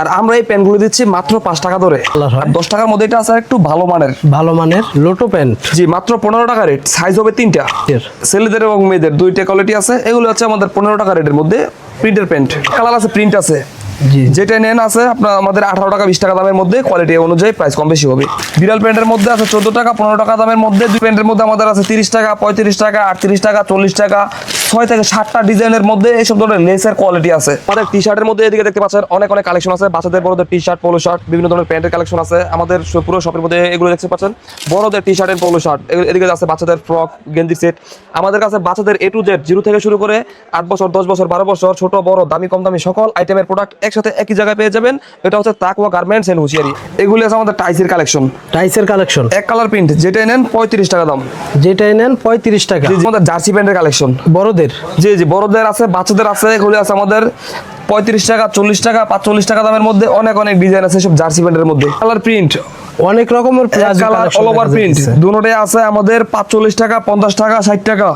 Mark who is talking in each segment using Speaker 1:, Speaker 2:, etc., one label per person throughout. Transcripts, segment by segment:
Speaker 1: আর আমরা এই প্যান্টগুলো দিচ্ছি মাত্র পাঁচ টাকা ধরে। আর দশ টাকার মধ্যে এটা আছে একটু ভালো মানের।
Speaker 2: ভালো মানের লোটো প্যান্ট।
Speaker 1: জি মাত্র পনেরো টাকা রেট। সাইজ হবে তিনটা। ছেলেদের এবং মেয়েদের দুইটা কোয়ালিটি আছে। এগুলো হচ্ছে আমাদের পনেরো টাকা রেটের মধ্যে প্রিন্টের প্যান্ট কালার আছে প্রিন্ট আছে।
Speaker 2: জি
Speaker 1: যেটা নেন আছে আপনার আমাদের আঠারো টাকা বিশ টাকা দামের মধ্যে। কোয়ালিটি অনুযায়ী প্রাইস কম বেশি হবে। বিড়াল প্যান্টের মধ্যে আছে চোদ্দ টাকা পনেরো টাকা দামের মধ্যে। দুই প্যান্টের মধ্যে আমাদের আছে তিরিশ টাকা পঁয়ত্রিশ টাকা আটত্রিশ টাকা চল্লিশ টাকা। ছয় থেকে সাতটা ডিজাইনের মধ্যে এইসব ধরনের লেসের কোয়ালিটি আছে। আমাদের টি শার্টের মধ্যে এদিকে দেখতে পাচ্ছেন অনেক অনেক কালেকশন আছে। বাচ্চাদের বড়দের টি শার্ট পোলো শার্ট বিভিন্ন ধরনের প্যান্টের কালেকশন আছে। আমাদের পুরো শপের মধ্যে এগুলো দেখতে পাচ্ছেন। বড়দের টি শার্টের পোলো শার্ট এদিকে আছে বাচ্চাদের ফ্রক গেঞ্জি সেট আমাদের কাছে বাচ্চাদের এ টু জেড জিরো থেকে শুরু করে আট বছর দশ বছর বারো বছর ছোট বড় দামি কম দামি সকল আইটেমের প্রোডাক্ট একসাথে একই জায়গায় পেয়ে যাবেন। এটা হচ্ছে তাকওয়া গার্মেন্টস এন্ড হুশিয়ারি এগুলি আছে আমাদের টাইসের কালেকশন
Speaker 2: টাইসের কালেকশন
Speaker 1: এক কালার প্রিন্ট যেটা নেন পঁয়ত্রিশ টাকা দাম।
Speaker 2: যেটাই নেন পঁয়ত্রিশ টাকা।
Speaker 1: আমাদের জার্সি প্যান্টের কালেকশন
Speaker 2: বড়দের
Speaker 1: জি জি বড়দের আছে বাচ্চাদের আছে এগুলি আছে আমাদের পঁয়ত্রিশ টাকা চল্লিশ টাকা পাঁচচল্লিশ টাকা দামের মধ্যে অনেক অনেক ডিজাইন আছে সব জার্সি প্যান্টের মধ্যে। কালার প্রিন্ট
Speaker 2: অনেক রকমের
Speaker 1: কালার অল ওভার প্রিন্ট। দুটোটাই আছে আমাদের পাঁচচল্লিশ টাকা পঞ্চাশ টাকা ষাট টাকা।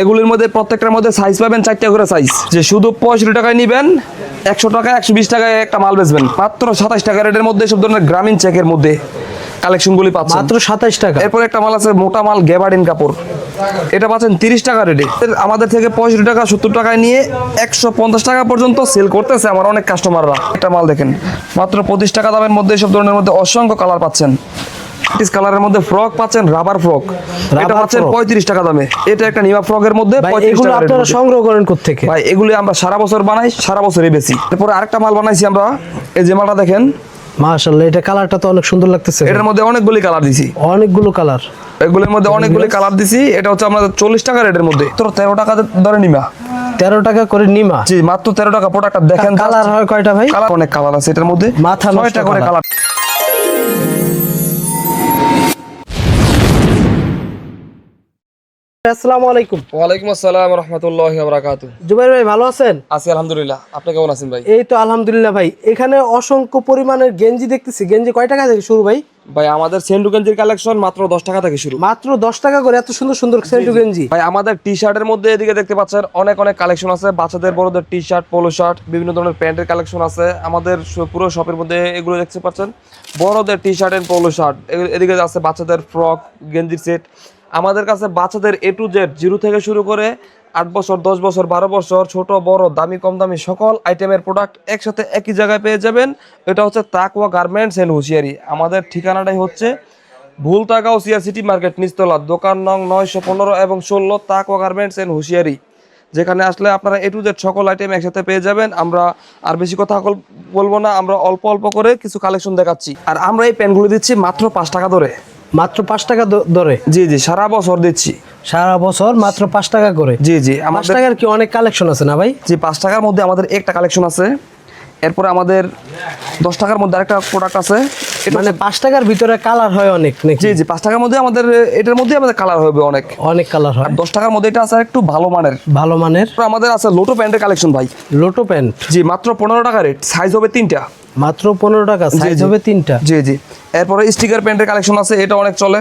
Speaker 1: এগুলির মধ্যে প্রত্যেকটার মধ্যে সাইজ পাবেন চারটা করে সাইজ যে শুধু পঁয়ষট্টি টাকায় নিবেন একশো টাকা একশো বিশ টাকায় একটা মাল বেচবেন। মাত্র সাতাশ টাকা রেটের মধ্যে সব ধরনের গ্রামীণ চেকের মধ্যে। কালেকশনগুলি পাচ্ছেন।
Speaker 2: মাত্র সাতাইশ টাকা।
Speaker 1: এরপর একটা মাল আছে মোটা মাল গেবার্ডিন কাপড়। এটা পাচ্ছেন তিরিশ টাকা রেটে আমাদের থেকে পঁয়ষট্টি টাকা সত্তর টাকায় নিয়ে একশো পঞ্চাশ টাকা পর্যন্ত সেল করতেছে আমার অনেক কাস্টমাররা একটা মাল দেখেন মাত্র পঁচিশ টাকা দামের মধ্যে সব ধরনের মধ্যে অসংখ্য কালার পাচ্ছেন। পিস কালারের মধ্যে ফ্রক পাচ্ছেন রাবার ফ্রক এটা পাচ্ছেন
Speaker 2: frock।
Speaker 1: পঁয়ত্রিশ টাকা দামে। এটা একটা নিমা ফ্রকের মধ্যে 35 টাকা
Speaker 2: আপনারা সংগ্রহ করেন কোথেকে
Speaker 1: ভাই এগুলি আমরা সারা বছর বানাই সারা বছরই বেশি এরপরে আরেকটা মাল বানাইছি আমরা। এই যে মালটা দেখেন
Speaker 2: মাশাআল্লাহ এটা কালারটা তো অনেক সুন্দর লাগতেছে।
Speaker 1: এটার মধ্যে অনেকগুলি কালার দিছি।
Speaker 2: অনেকগুলো কালার।
Speaker 1: এগুলোর মধ্যে অনেকগুলি কালার দিছি এটা হচ্ছে আমাদের চল্লিশ টাকা রেটের মধ্যে। তো তেরো টাকা ধরে নিমা।
Speaker 2: তেরো টাকা করে নিমা?
Speaker 1: জি মাত্র তেরো টাকা প্রোডাক্টটা দেখেন
Speaker 2: কালার হয় কয়টা ভাই?
Speaker 1: কালার অনেক কালার আছে এটার মধ্যে।
Speaker 2: মাথা নষ্ট
Speaker 1: করে। কালার।
Speaker 2: আসসালামু আলাইকুম
Speaker 1: ওয়ালাইকুম আসসালাম রহমতুল্লাহ বরাকাত
Speaker 2: জুবাইর ভাই ভালো আছেন?
Speaker 1: আছি আলহামদুলিল্লাহ। আপনি কেমন আছেন ভাই?
Speaker 2: এই তো আলহামদুলিল্লাহ ভাই। এখানে অসংখ্য পরিমাণের গেঞ্জি দেখতেছি। গেঞ্জি কয় টাকা থেকে শুরু ভাই?
Speaker 1: ভাই আমাদের সেন্টু গেঞ্জির কালেকশন মাত্র দশ টাকা থেকে শুরু।
Speaker 2: মাত্র দশ টাকা করে এত সুন্দর সুন্দর সেন্টু গেঞ্জি।
Speaker 1: ভাই আমাদের টি শার্টের মধ্যে এদিকে দেখতে পাচ্ছেন অনেক অনেক কালেকশন আছে। বাচ্চাদের বড়দের টি শার্ট পোলো শার্ট বিভিন্ন ধরনের প্যান্টের কালেকশন আছে। আমাদের পুরো শপের মধ্যে এগুলো দেখতে পাচ্ছেন। বড়দের T shirt and polo shirt এদিকে আছে বাচ্চাদের ফ্রক গেঞ্জির সেট আমাদের কাছে বাচ্চাদের এ টু জেড জিরো থেকে শুরু করে আট বছর, দশ বছর, বারো বছর, ছোট, বড়, দামি, কম দামি সকল আইটেমের প্রোডাক্ট একসাথে একই জায়গায় পেয়ে যাবেন। এটা হচ্ছে তাকওয়া গার্মেন্টস এন্ড হুঁশিয়ারি। আমাদের ঠিকানাটাই হচ্ছে ভুলতাগাঁও সিআর সিটি মার্কেট নিচতলা, দোকান নং নয়শো পনেরো এবং ষোলো তাকওয়া গার্মেন্টস এন্ড হুঁশিয়ারি। যেখানে আসলে আপনারা এ টু জেড সকল আইটেম একসাথে পেয়ে যাবেন। আমরা আর বেশি কথা বলব না, আমরা অল্প অল্প করে কিছু কালেকশন দেখাচ্ছি। আর আমরা এই প্যান্টগুলো দিচ্ছি মাত্র পাঁচ টাকা ধরে।
Speaker 2: মাত্র পাঁচ টাকা ধরে দরে?
Speaker 1: জি জি সারা বছর দিচ্ছি।
Speaker 2: সারা বছর মাত্র পাঁচ টাকা করে?
Speaker 1: জি জি
Speaker 2: পাঁচ টাকার কি অনেক কালেকশন আছে না ভাই?
Speaker 1: জি পাঁচ টাকার মধ্যে আমাদের একটা কালেকশন আছে। এরপরে আমাদের দশ টাকার মধ্যে আরেকটা প্রোডাক্ট আছে।
Speaker 2: মানে পাঁচ টাকার ভিতরে কালার হয় অনেক
Speaker 1: জি জি পাঁচ টাকার মধ্যে আমাদের এটার মধ্যে আমাদের কালার হবে অনেক।
Speaker 2: অনেক কালার হয়।
Speaker 1: দশ টাকার মধ্যে এটা আছে একটু ভালো মানের।
Speaker 2: ভালো মানের?
Speaker 1: আমাদের আছে লোটো প্যান্টের কালেকশন ভাই।
Speaker 2: Lotto pant?
Speaker 1: জি মাত্র পনেরো টাকা রেট সাইজ হবে তিনটা।
Speaker 2: মাত্র পনেরো টাকা সাইজ হবে তিনটা?
Speaker 1: জি জি। এরপরে স্টিকার প্যান্টের কালেকশন আছে এটা অনেক চলে।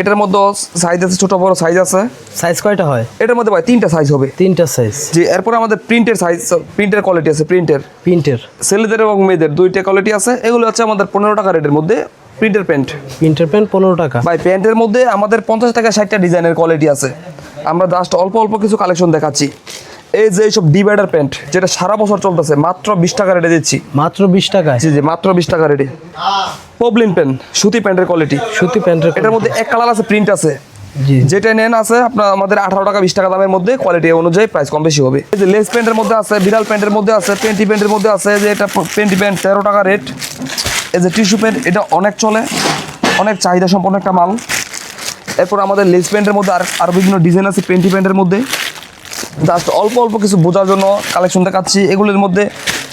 Speaker 1: এটার মধ্যে সাইজ আছে ছোট বড় সাইজ আছে।
Speaker 2: সাইজ কয়টা হয়?
Speaker 1: এটার মধ্যে ভাই তিনটা সাইজ হবে।
Speaker 2: তিনটা সাইজ
Speaker 1: জি এরপরে আমাদের প্রিন্টের সাইজ প্রিন্টের কোয়ালিটি আছে প্রিন্টের
Speaker 2: প্রিন্টের
Speaker 1: ছেলেদের এবং মেয়েদের দুইটা কোয়ালিটি আছে। এগুলো হচ্ছে আমাদের পনেরো টাকা রেটের মধ্যে প্রিন্টের প্যান্ট
Speaker 2: প্রিন্টের প্যান্ট পনেরো টাকা।
Speaker 1: ভাই প্যান্টের মধ্যে আমাদের পঞ্চাশ টাকা ষাটটা ডিজাইনের কোয়ালিটি আছে। আমরা জাস্ট অল্প অল্প কিছু কালেকশন দেখাচ্ছি। এই যে এইসব ডিভাইডার প্যান্ট যেটা সারা বছর চলতেছে মাত্র বিশ টাকা রেটে দিচ্ছি।
Speaker 2: মাত্র বিশ টাকা
Speaker 1: জি জি মাত্র বিশ টাকা রেটে। পবলিন প্যান্ট সুতি প্যান্টের কোয়ালিটি
Speaker 2: সুতি প্যান্টের
Speaker 1: এটার মধ্যে এক কালার আছে প্রিন্ট আছে।
Speaker 2: জি।
Speaker 1: যেটা নেন আছে আপনার আমাদের আঠারো টাকা বিশ টাকা দামের মধ্যে কোয়ালিটি অনুযায়ী প্রাইস কম বেশি হবে। এই যে লেস প্যান্টের মধ্যে আছে বিড়াল প্যান্টের মধ্যে আছে পেন্টি প্যান্টের মধ্যে আছে যে এটা পেন্টি প্যান্ট তেরো টাকা রেট। এই যে টিস্যু প্যান্ট এটা অনেক চলে অনেক চাহিদা সম্পন্ন একটা মাল। এরপর আমাদের লেস প্যান্টের মধ্যে আর আরও বিভিন্ন ডিজাইন আছে পেন্টি প্যান্টের মধ্যে। জাস্ট অল্প অল্প কিছু বোঝার জন্য কালেকশন দেখাচ্ছি। এগুলোর মধ্যে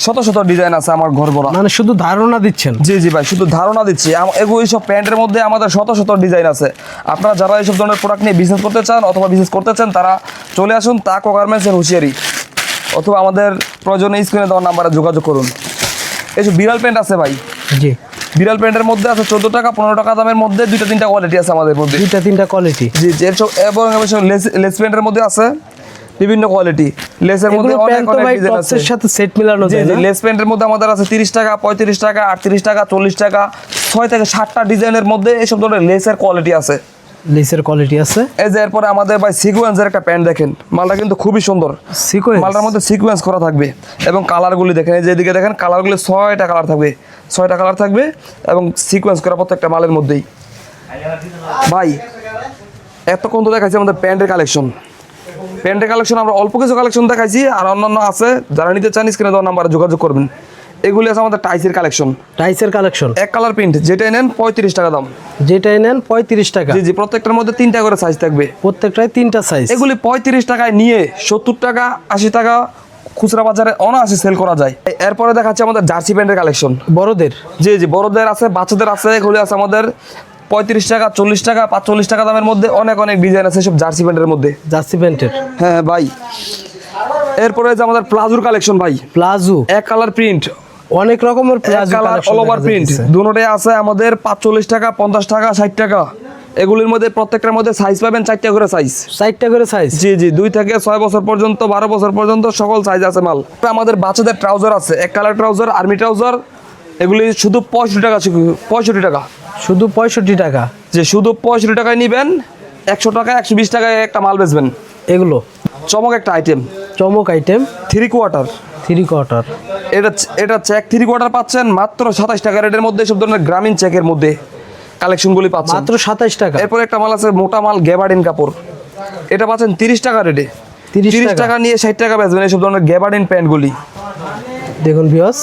Speaker 1: শত শত ডিজাইন আছে আমার ঘর ভরা।
Speaker 2: মানে শুধু ধারণা দিচ্ছেন?
Speaker 1: জি জি ভাই শুধু ধারণা দিচ্ছি। এগুলো এইসব প্যান্টের মধ্যে আমাদের শত শত ডিজাইন আছে। আপনারা যারা এইসব ধরনের প্রোডাক্ট নিয়ে বিজনেস করতে চান অথবা বিজনেস করতে চান তারা চলে আসুন তাকো গার্মেন্টসের হুঁশিয়ারি। অথবা আমাদের প্রয়োজনে স্ক্রিনে দেওয়ার নাম্বারে যোগাযোগ করুন। এইসব বিড়াল প্যান্ট আছে ভাই।
Speaker 2: জি।
Speaker 1: বিড়াল প্যান্টের মধ্যে আছে চোদ্দ টাকা পনেরো টাকা দামের মধ্যে দুইটা তিনটা কোয়ালিটি আছে আমাদের মধ্যে।
Speaker 2: দুইটা তিনটা কোয়ালিটি
Speaker 1: জি এবং লেস লেস প্যান্টের মধ্যে আছে। বিভিন্ন কোয়ালিটি লেসের মধ্যে অনেক অনেক ডিজাইন আছে।
Speaker 2: সাথে সেট মিলানো যায়
Speaker 1: লেস প্যান্টের মধ্যে আমাদের আছে তিরিশ টাকা পঁয়ত্রিশ টাকা আটত্রিশ টাকা চল্লিশ টাকা ছয় থেকে সাতটা ডিজাইনের মধ্যে এইসব ধরনের লেসের কোয়ালিটি আছে।
Speaker 2: লেসের কোয়ালিটি আছে?
Speaker 1: এই যে এরপরে আমাদের ভাই সিকোয়েন্সের একটা প্যান্ট দেখেন। মালটা কিন্তু খুবই সুন্দর।
Speaker 2: সিকোয়েন্স
Speaker 1: মালটার মধ্যে সিকুয়েন্স করা থাকবে এবং কালারগুলি দেখেন এই যে এদিকে দেখেন কালারগুলি ছয়টা কালার থাকবে। ছয়টা কালার থাকবে এবং সিকুয়েন্স করা প্রত্যেকটা মালের মধ্যেই। ভাই এতক্ষণ তো দেখাচ্ছি আমাদের প্যান্টের কালেকশন প্যান্টের কালেকশন আমরা অল্প কিছু কালেকশন দেখাইছি আর অন্যান্য আছে যারা নিতে চান স্ক্রিনে দেওয়ার নাম্বারে যোগাযোগ করবেন। এগুলি আছে আমাদের টাইসের কালেকশন
Speaker 2: টাইসের কালেকশন
Speaker 1: এক কালার প্রিন্ট যেটাই নেন পঁয়ত্রিশ টাকা দাম।
Speaker 2: যেটাই নেন পঁয়ত্রিশ টাকা।
Speaker 1: জি জি প্রত্যেকটার মধ্যে তিনটা করে সাইজ থাকবে।
Speaker 2: প্রত্যেকটাই তিনটা সাইজ
Speaker 1: এগুলি পঁয়ত্রিশ টাকায় নিয়ে সত্তর টাকা আশি টাকা খুচরা বাজারে অনায়াসে সেল করা যায়। এরপরে দেখাচ্ছে আমাদের জার্সি প্যান্টের কালেকশন
Speaker 2: বড়দের?
Speaker 1: জি জি বড়দের আছে বাচ্চাদের আছে এগুলি আছে আমাদের পঁয়ত্রিশ টাকা চল্লিশ টাকা পাঁচচল্লিশ টাকা দামের মধ্যে অনেক অনেক ডিজাইন আছে সব জার্সি প্যান্টের মধ্যে।
Speaker 2: জার্সি প্যান্টের?
Speaker 1: হ্যাঁ ভাই। এরপরে যে আমাদের প্লাজুর কালেকশন ভাই।
Speaker 2: প্লাজো?
Speaker 1: এক কালার প্রিন্ট
Speaker 2: অনেক রকমের palazzo
Speaker 1: colour all over print দুটোটাই আছে আমাদের পাঁচচল্লিশ টাকা পঞ্চাশ টাকা ষাট টাকা। এগুলির মধ্যে প্রত্যেকটার মধ্যে সাইজ পাবেন চারটা করে সাইজ
Speaker 2: চারটা করে সাইজ
Speaker 1: জি জি দুই থেকে ছয় বছর পর্যন্ত বারো বছর পর্যন্ত সকল সাইজ আছে মাল। আমাদের বাচ্চাদের ট্রাউজার আছে এক কালার ট্রাউজার আর্মি ট্রাউজার এগুলি শুধু পঁয়ষট্টি টাকা পঁয়ষট্টি টাকা।
Speaker 2: শুধু পঁয়ষট্টি টাকা?
Speaker 1: যে শুধু পঁয়ষট্টি টাকায় নিবেন একশো টাকা একশো বিশ টাকায় একটা মাল বেচবেন।
Speaker 2: এগুলো?
Speaker 1: চমক একটা আইটেম
Speaker 2: চমক item
Speaker 1: three quarter
Speaker 2: three quarter
Speaker 1: এটা এটা চেক থ্রি কোয়ার্টার পাচ্ছেন মাত্র সাতাশ টাকা রেটের মধ্যে সব ধরনের গ্রামীণ চেকের মধ্যে কালেকশনগুলি পাচ্ছেন।
Speaker 2: মাত্র সাতাশ টাকা?
Speaker 1: এরপর একটা মাল আছে মোটা মাল গ্যাবার্ডিন কাপড়। এটা পাচ্ছেন তিরিশ টাকা রেটে।
Speaker 2: 30
Speaker 1: তিরিশ
Speaker 2: টাকা।
Speaker 1: টাকা নিয়ে ষাট টাকা বেচবেন এইসব ধরনের গ্যাবার্ডিন প্যান্টগুলি
Speaker 2: দেখুন ভিওস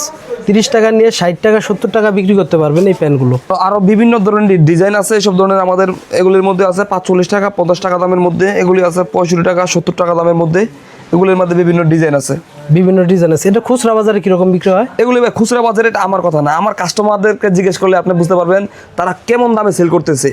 Speaker 2: তিরিশ টাকা নিয়ে ষাট টাকা সত্তর টাকা বিক্রি করতে পারবেন এই প্যান্টগুলো
Speaker 1: তো আরও বিভিন্ন ধরনের ডিজাইন আছে এইসব ধরনের আমাদের এগুলির মধ্যে আছে পাঁচচল্লিশ টাকা পঞ্চাশ টাকা দামের মধ্যে এগুলি আছে পঁয়ষট্টি টাকা সত্তর টাকা দামের মধ্যে এগুলির মধ্যে বিভিন্ন ডিজাইন আছে।
Speaker 2: বিভিন্ন ডিজাইন আছে। এটা খুচরা বাজারে কীরকম বিক্রি হয়?
Speaker 1: এগুলি ভাই খুচরা বাজারে এটা আমার কথা না আমার কাস্টমারদেরকে জিজ্ঞেস করলে আপনি বুঝতে পারবেন তারা কেমন দামে সেল করতেছে।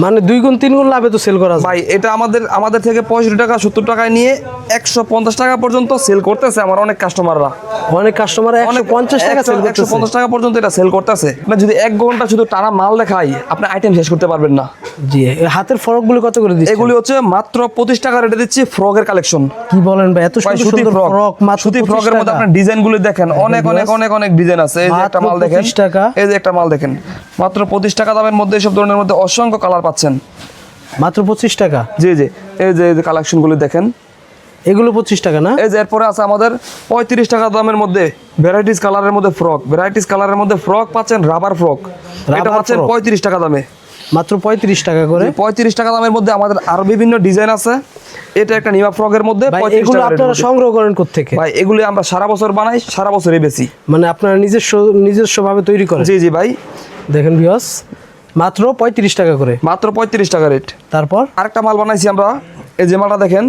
Speaker 2: মানে দুই গুণ তিন গুণ লাভে তো সেল করা
Speaker 1: ভাই এটা আমাদের আমাদের থেকে পঁয়ষট্টি টাকা সত্তর টাকায় নিয়ে একশো পঞ্চাশ টাকা পর্যন্ত সেল করতেছে আমার অনেক কাস্টমাররা
Speaker 2: অনেক কাস্টমার একশো পঞ্চাশ টাকা সেল
Speaker 1: একশো পঞ্চাশ টাকা পর্যন্ত এটা সেল করতেছে। আপনি যদি এক ঘণ্টা শুধু টানা মাল দেখাই আপনি আইটেম শেষ করতে পারবেন না।
Speaker 2: জি হাতের ফরকগুলো কত করে দিচ্ছেন?
Speaker 1: এগুলি হচ্ছে মাত্র পঁচিশ টাকা রেটে দিচ্ছি ফ্রকের কালেকশন
Speaker 2: কি বলেন ভাই এত সুন্দর সুন্দর
Speaker 1: ফ্রক
Speaker 2: মাত্র
Speaker 1: সুতি
Speaker 2: 25
Speaker 1: ফ্রকের মধ্যে আপনার ডিজাইনগুলো দেখেন অনেক অনেক অনেক অনেক ডিজাইন আছে। এই যে একটা মাল দেখেন।
Speaker 2: 25 টাকা।
Speaker 1: এই যে একটা মাল দেখেন। মাত্র পঁচিশ টাকা দামের মধ্যে এসব ধরনের মধ্যে অসংখ্য কালার পাচ্ছেন?
Speaker 2: মাত্র পঁচিশ টাকা?
Speaker 1: জি জি। এই যে এই যে কালেকশনগুলো দেখেন।
Speaker 2: এগুলো পঁচিশ টাকা না?
Speaker 1: এই যে এরপরে আছে আমাদের পঁয়ত্রিশ টাকা দামের মধ্যে ভ্যারাইটিস কালারের মধ্যে ফ্রক ভ্যারাইটিস কালারের মধ্যে ফ্রক পাচ্ছেন রাবার ফ্রক এটা পাচ্ছেন পঁয়ত্রিশ টাকা দামে।
Speaker 2: মাত্র পঁয়ত্রিশ টাকা করে?
Speaker 1: পঁয়ত্রিশ টাকা দামের মধ্যে আমাদের আরও বিভিন্ন ডিজাইন আছে। এটা একটা নিমা ফ্রকের মধ্যে
Speaker 2: এগুলো
Speaker 1: এর
Speaker 2: আপনারা
Speaker 1: মধ্যে।
Speaker 2: সংগ্রহ করেন কোথেকে
Speaker 1: ভাই এগুলি আমরা সারা বছর বানাই সারা বছরই বেশি
Speaker 2: মানে আপনারা নিজস্ব নিজস্ব ভাবে তৈরি করেন?
Speaker 1: জি জি ভাই।
Speaker 2: দেখেন ভিওস মাত্র পঁয়ত্রিশ টাকা করে।
Speaker 1: মাত্র পঁয়ত্রিশ টাকা রেট
Speaker 2: তারপর?
Speaker 1: আরেকটা মাল বানাইছি আমরা। এই যে মালটা দেখেন।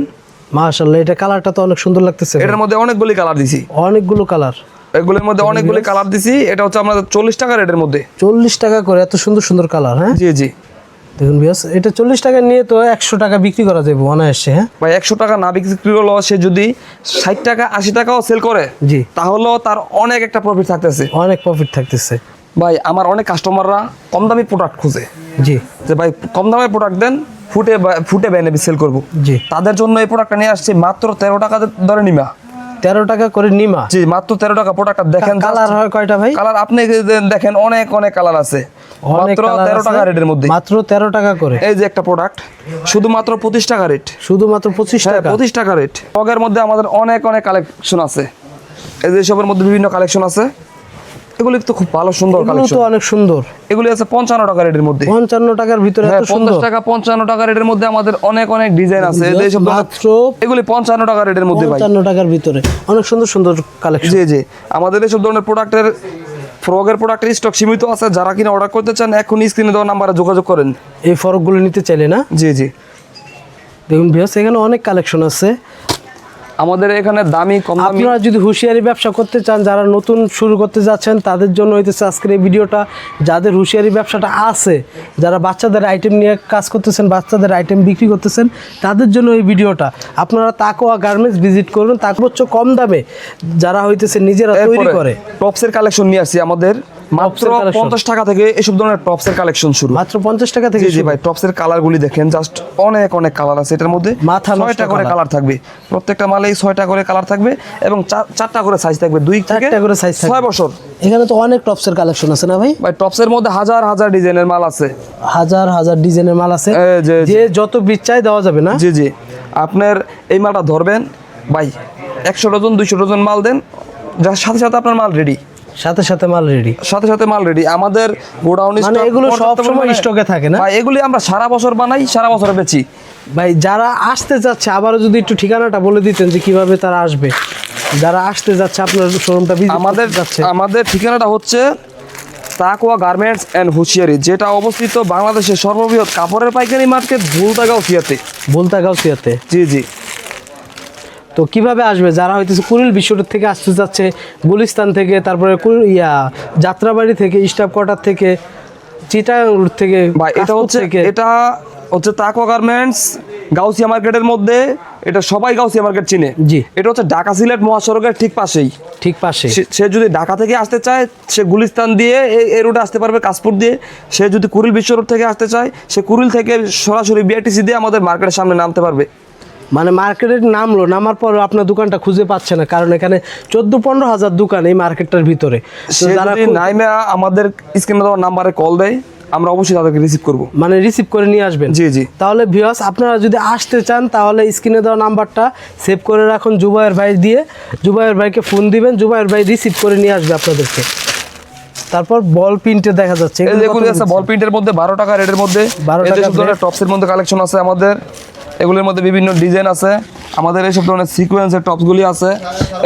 Speaker 2: মাশাল্লাহ এটা কালারটা তো অনেক সুন্দর লাগতেছে।
Speaker 1: এটার মধ্যে অনেকগুলি কালার দিছি।
Speaker 2: অনেকগুলো কালার
Speaker 1: এগুলির মধ্যে অনেকগুলি কালার দিছি। এটা হচ্ছে আমাদের চল্লিশ টাকা রেটের মধ্যে।
Speaker 2: চল্লিশ টাকা করে এত সুন্দর সুন্দর কালার হ্যাঁ?
Speaker 1: জি জি।
Speaker 2: দেখুন ভিওস এটা চল্লিশ টাকা নিয়ে তো একশো টাকা বিক্রি করা যাবে অনায়াসে হ্যাঁ?
Speaker 1: ভাই একশো টাকা না বিক্রি করলেও সে যদি ষাট টাকা আশি টাকাও সেল করে
Speaker 2: জি।
Speaker 1: তাহলেও তার অনেক একটা প্রফিট থাকতেছে।
Speaker 2: অনেক প্রফিট থাকতেছে।
Speaker 1: ভাই আমার অনেক কাস্টমাররা কম দামি প্রোডাক্ট খুঁজে।
Speaker 2: জি।
Speaker 1: যে ভাই কম দামের প্রোডাক্ট দেন ফুটে ফুটে বেনে সেল করব।
Speaker 2: জি।
Speaker 1: তাদের জন্য এই প্রোডাক্টটা নিয়ে আসছি মাত্র তেরো টাকা ধরে নিমা।
Speaker 2: তেরো টাকা করে নিমা?
Speaker 1: জি মাত্র তেরো টাকা প্রোডাক্টটা দেখেন
Speaker 2: কালার হয় কয়টা ভাই?
Speaker 1: কালার আপনি দেখেন অনেক অনেক কালার আছে। মাত্র তেরো। টাকা রেটের মধ্যে।
Speaker 2: মাত্র তেরো টাকা করে।
Speaker 1: এই যে একটা প্রোডাক্ট শুধুমাত্র পঁচিশ টাকা রেট।
Speaker 2: শুধুমাত্র পঁচিশ
Speaker 1: হ্যাঁ
Speaker 2: টাকা?
Speaker 1: পঁচিশ টাকা রেট। ফগের মধ্যে আমাদের অনেক অনেক কালেকশন আছে। এই যে সবের মধ্যে বিভিন্ন কালেকশন আছে। এগুলি তো খুব ভালো সুন্দর কালেকশন
Speaker 2: তো অনেক সুন্দর।
Speaker 1: এগুলি আছে পঞ্চান্ন টাকা রেটের মধ্যে।
Speaker 2: পঞ্চান্ন টাকার ভিতরে
Speaker 1: হ্যাঁ
Speaker 2: এত সুন্দর।
Speaker 1: পঞ্চাশ টাকা পঞ্চান্ন টাকা রেটের মধ্যে আমাদের অনেক অনেক ডিজাইন আছে। এই
Speaker 2: মাত্র
Speaker 1: এগুলি পঞ্চান্ন টাকা রেটের মধ্যে ভাই।
Speaker 2: পঞ্চান্ন টাকার ভিতরে। অনেক সুন্দর সুন্দর কালেকশন
Speaker 1: জি জি। আমাদের এইসব ধরনের প্রোডাক্টের ফ্রগের প্রোডাক্টের স্টক সীমিত আছে। যারা কিনা অর্ডার করতে চান এখন স্ক্রিনে দেওয়া নাম্বারে যোগাযোগ করেন।
Speaker 2: এই ফরকগুলো নিতে চাইলে না?
Speaker 1: জি জি।
Speaker 2: দেখুন ভিউস এখানে অনেক কালেকশন আছে।
Speaker 1: আমাদের এখানে দামি কম
Speaker 2: আপনারা যদি হুঁশিয়ারি ব্যবসা করতে চান যারা নতুন শুরু করতে যাচ্ছেন তাদের জন্য হইতেছে আজকের এই ভিডিওটা। যাদের হুঁশিয়ারি ব্যবসাটা আছে যারা বাচ্চাদের আইটেম নিয়ে কাজ করতেছেন বাচ্চাদের আইটেম বিক্রি করতেছেন তাদের জন্য এই ভিডিওটা। আপনারা তাকোয়া গার্মেন্টস ভিজিট করুন তাকবচ্চ কম দামে যারা হইতেছে নিজেরা তৈরি করে।
Speaker 1: টপসের কালেকশন নিয়ে আসছি আমাদের। মাত্র
Speaker 2: Tops এর collection?
Speaker 1: পঞ্চাশ টাকা থেকে এসব ধরনের টপসের কালেকশন শুরু।
Speaker 2: মাত্র পঞ্চাশ টাকা থেকে
Speaker 1: জি। ভাই টপসের কালার গুলি দেখেন জাস্ট অনেক অনেক কালার আছে এটার মধ্যে।
Speaker 2: মাথা নষ্ট
Speaker 1: ছয়টা করে কালার থাকবে। প্রত্যেকটা মালেই ছয়টা করে কালার থাকবে এবং চার- চারটা করে সাইজ থাকবে দুই থেকে
Speaker 2: চারটা করে size থাকবে।
Speaker 1: বছর।
Speaker 2: এখানে তো অনেক টপসের কালেকশন আছে না ভাই?
Speaker 1: ভাই টপসের মধ্যে হাজার হাজার ডিজাইনের মাল আছে।
Speaker 2: হাজার হাজার ডিজাইনের মাল আছে।
Speaker 1: যে-
Speaker 2: যত বীজ চাই দেওয়া যাবে না?
Speaker 1: জি জি। আপনার এই মালটা ধরবেন ভাই একশো ডজন দুইশো ডজন মাল দেন যার সাথে সাথে আপনার মাল রেডি
Speaker 2: সাথে সাথে মাল রেডি
Speaker 1: সাথে সাথে মাল রেডি আমাদের গোডাউন
Speaker 2: মানে এগুলো সব সময় স্টকে থাকে না?
Speaker 1: ভাই এগুলি আমরা সারা বছর বানাই সারা বছর বেচি।
Speaker 2: ভাই যারা আসতে যাচ্ছে আবারও যদি একটু ঠিকানাটা বলে দিতেন যে কীভাবে তারা আসবে। যারা আসতে যাচ্ছে আপনার শোরুমটা
Speaker 1: আমাদের
Speaker 2: যাচ্ছে।
Speaker 1: আমাদের ঠিকানাটা হচ্ছে তাকওয়া গার্মেন্টস অ্যান্ড হুঁশিয়ারি যেটা অবস্থিত বাংলাদেশের সর্ববৃহৎ কাপড়ের পাইকারি মার্কেট ভুলতাগাঁও ফিয়াতে
Speaker 2: বলতা গাউসিয়াতে
Speaker 1: জি জি।
Speaker 2: তো কীভাবে আসবে? যারা হইতেছে কুড়িল বিশ্বরোড থেকে আসতে যাচ্ছে গুলিস্তান থেকে তারপরে ইয়া যাত্রাবাড়ি থেকে স্টাফ কোয়ার্টার থেকে চিটাগাং রুট থেকে
Speaker 1: এটা হচ্ছে এটা হচ্ছে তাকওয়া গার্মেন্টস গাউসিয়া মার্কেটের মধ্যে এটা সবাই গাউসিয়া মার্কেট চিনে।
Speaker 2: জি।
Speaker 1: এটা হচ্ছে ঢাকা সিলেট মহাসড়কের ঠিক পাশেই।
Speaker 2: ঠিক পাশে।
Speaker 1: সে- সে যদি ঢাকা থেকে আসতে চায় সে গুলিস্তান দিয়ে এই- এই রুটে আসতে পারবে কাশপুর দিয়ে। সে যদি কুরিল বিশ্ব রোড থেকে আসতে চায় সে কুরিল থেকে সরাসরি বিআরটিসি দিয়ে আমাদের মার্কেটের সামনে নামতে পারবে।
Speaker 2: মানে মার্কেটের নামলো নামার পর আপনার দোকানটা খুঁজে পাচ্ছে না কারণ এখানে চোদ্দ পনেরো হাজার দোকান এই মার্কেটটার ভিতরে। যারা
Speaker 1: নাইমে আমাদের স্ক্রিনে নাম্বারে কল দেয় আমরা অবশ্যই তাদেরকে রিসিভ করব।
Speaker 2: মানে রিসিভ করে নিয়ে আসবেন?
Speaker 1: জি জি।
Speaker 2: তাহলে ভিউয়ার্স আপনারা যদি আসতে চান তাহলে স্ক্রিনে দেওয়া নাম্বারটা সেভ করে রাখুন জুবাইয়ের ভাই দিয়ে। জুবাইয়ের ভাইকে ফোন দিবেন জুবাইয়ের ভাই রিসিভ করে নিয়ে আসবে আপনাদেরকে। তারপর বল প্রিন্টে দেখা যাচ্ছে।
Speaker 1: এই
Speaker 2: কত
Speaker 1: বল প্রিন্টের মধ্যে বারো টাকা রেটের মধ্যে।
Speaker 2: 12 টাকা
Speaker 1: টপসের মধ্যে কালেকশন আছে আমাদের। এগুলোর মধ্যে বিভিন্ন ডিজাইন আছে। আমাদের এইসব ধরনের সিকোয়েন্সের টপসগুলি আছে।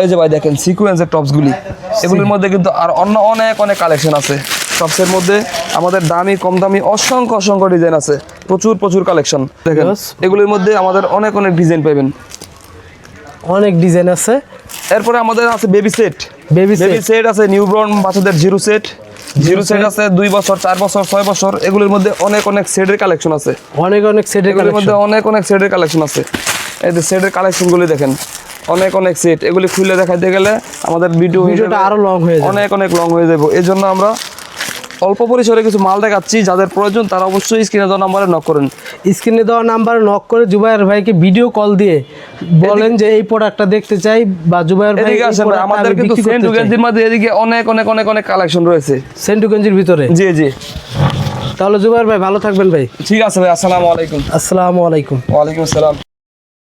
Speaker 1: এই যে ভাই দেখেন সিকোয়েন্সের টপসগুলি এগুলির মধ্যে কিন্তু আর অন্য অনেক অনেক কালেকশন আছে। টপসের মধ্যে আমাদের দামি কম দামি অসংখ্য অসংখ্য ডিজাইন আছে। প্রচুর প্রচুর কালেকশন দেখেন এগুলির মধ্যে আমাদের অনেক অনেক ডিজাইন পাবেন
Speaker 2: অনেক ডিজাইন আছে।
Speaker 1: এরপরে আমাদের আছে বেবি সেট
Speaker 2: বেবি
Speaker 1: সেট আছে নিউ নিউবর্ন বাচ্চাদের জিরো সেট জিরো সেট আছে দুই বছর চার বছর ছয় বছর এগুলোর মধ্যে অনেক অনেক সেটের কালেকশন আছে।
Speaker 2: অনেক অনেক সেটের
Speaker 1: এগুলির মধ্যে অনেক অনেক সেটের কালেকশন আছে। এই যে সেটের কালেকশনগুলি দেখেন অনেক অনেক সেট এগুলি খুলে দেখাইতে গেলে আমাদের ভিডিও
Speaker 2: ভিডিওটা আরও লং হয়ে যাবে।
Speaker 1: অনেক অনেক লং হয়ে যাবে এই জন্য আমরা অল্প পরিসরে কিছু মাল দেখাচ্ছি যাদের প্রয়োজন তারা অবশ্যই স্ক্রিনে দেওয়া নাম্বারে নক করেন।
Speaker 2: স্ক্রিনে দেওয়া নাম্বারে নক করে জুবাইয়ের ভাইকে ভিডিও কল দিয়ে বলেন যে এই প্রোডাক্টটা দেখতে চাই বা জুবাইয়ের ভাই
Speaker 1: এদিকে আসেন আমাদের কিন্তু সেন্ট। গেঞ্জির মধ্যে এদিকে অনেক অনেক অনেক অনেক কালেকশন রয়েছে।
Speaker 2: সেন্টু গেঞ্জির ভিতরে?
Speaker 1: জি জি।
Speaker 2: তাহলে জুবাইর ভাই ভালো থাকবেন ভাই।
Speaker 1: ঠিক আছে ভাই আসসালামু আলাইকুম।
Speaker 2: আসসালামু আলাইকুম।
Speaker 1: ওয়ালাইকুম আসসালাম।